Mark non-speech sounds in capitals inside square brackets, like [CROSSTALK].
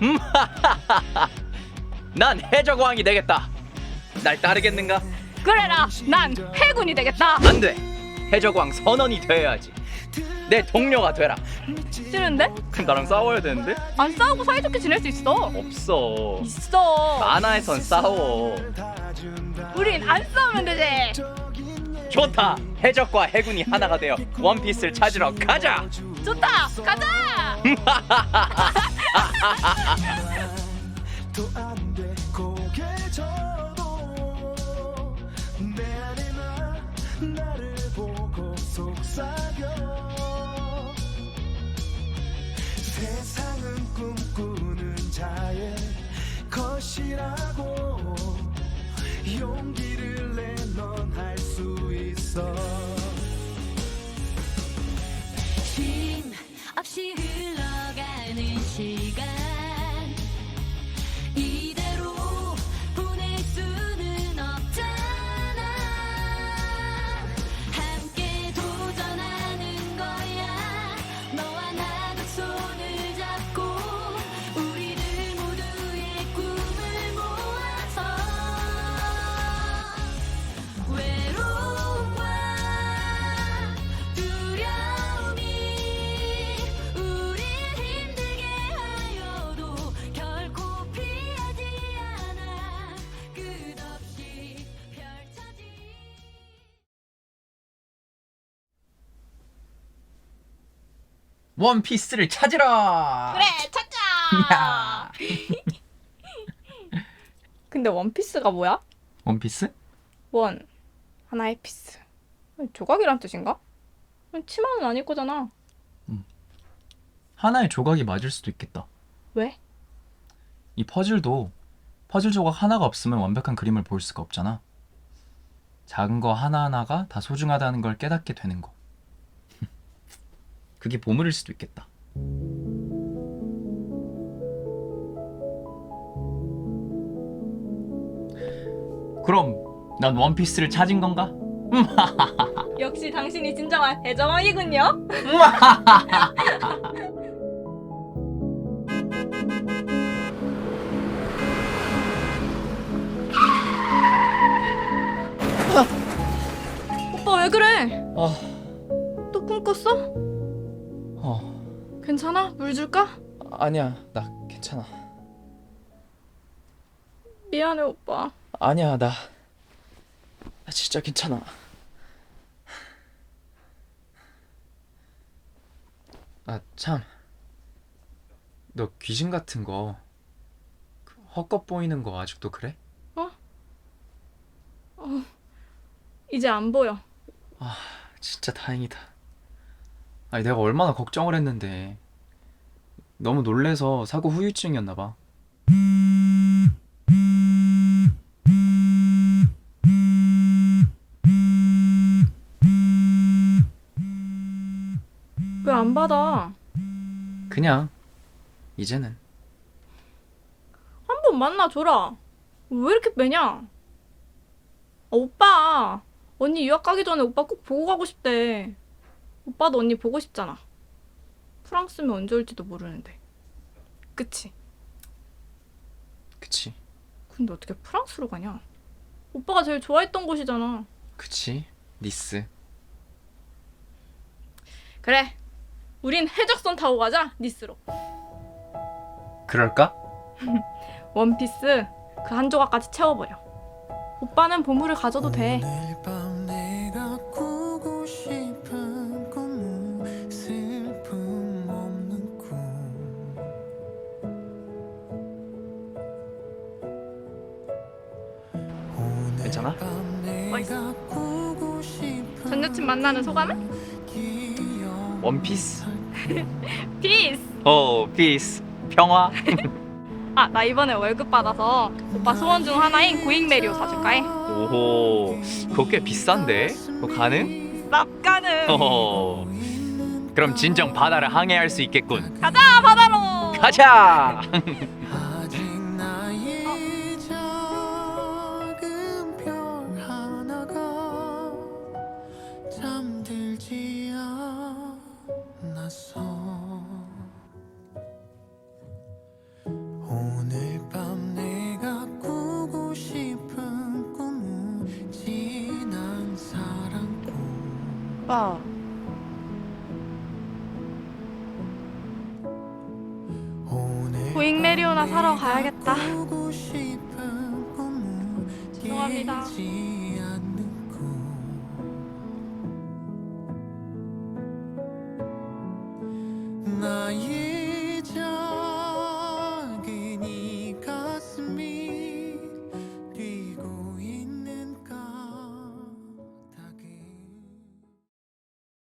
[LAUGHS] 난 해적왕이 되겠다. 날 따르겠는가? 그래라 난 해군이 되겠다 안 돼. 해적왕 선언이 돼야지. 내 동료가 되라. 싫은데? 그럼 나랑 싸워야 되는데? 안 싸우고 사이좋게 지낼 수 있어 없어. 있어 만화에선 싸워. 우린 안 싸우면 되지 좋다. 해적과 해군이 하나가 되어 원피스를 찾으러 가자. 좋다 가자 [LAUGHS] 세상은 꿈꾸는 자의 것이라고 용기를 내넌 할 수 있어 원피스를 찾으라. 그래 찾자 [LAUGHS] 근데 원피스가 뭐야? 원피스? 원 하나의 피스 조각이란 뜻인가? 치마는 아닐 거잖아 하나의 조각이 맞을 수도 있겠다. 왜? 이 퍼즐도 퍼즐 조각 하나가 없으면 완벽한 그림을 볼 수가 없잖아. 작은 거 하나하나가 다 소중하다는 걸 깨닫게 되는 거. 그게 보물일 수도 있겠다. 그럼 난 원피스를 찾은 건가? [LAUGHS] 역시 당신이 진정한 해적왕이군요 [LAUGHS] 오빠 왜 그래? 아, 또 꿈 꿨어? 어, 괜찮아? 물 줄까? 아니야, 나 괜찮아. 미안해 오빠 아니야, 나, 나 진짜 괜찮아. 아, 참. 너 귀신 같은 거, 그 헛것 보이는 거 아직도 그래? 이제 안 보여 진짜 다행이다. 아니, 내가 얼마나 걱정을 했는데. 너무 놀래서 사고 후유증이었나 봐. 왜 안 받아? 그냥, 이제는. 한 번 만나줘라 왜 이렇게 빼냐? 아, 오빠 언니 유학 가기 전에 오빠 꼭 보고 가고 싶대 오빠도 언니 보고 싶잖아. 프랑스면 언제 올지도 모르는데. 그치? 그치, 근데 어떻게 프랑스로 가냐? 오빠가 제일 좋아했던 곳이잖아. 그치, 니스. 그래. 우린 해적선 타고 가자 니스로. 그럴까? [LAUGHS] 원피스 그 한 조각까지 채워버려. 오빠는 보물을 가져도 돼 괜찮아? 싶은 전 여친 만나는 소감은? 원피스. 피스! [LAUGHS] 어, 피스. 평화. [LAUGHS] 아 나 이번에 월급 받아서 오빠 소원 중 하나인 고잉 메리오 사줄까 해 오호. 그거 꽤 비싼데? 그거 가능? 쌉가는 어. 그럼 진정 바다를 항해할 수 있겠군. 가자 바다로 가자. [LAUGHS] 오빠 고잉 메리오나 사러 가야겠다. 죄송합니다.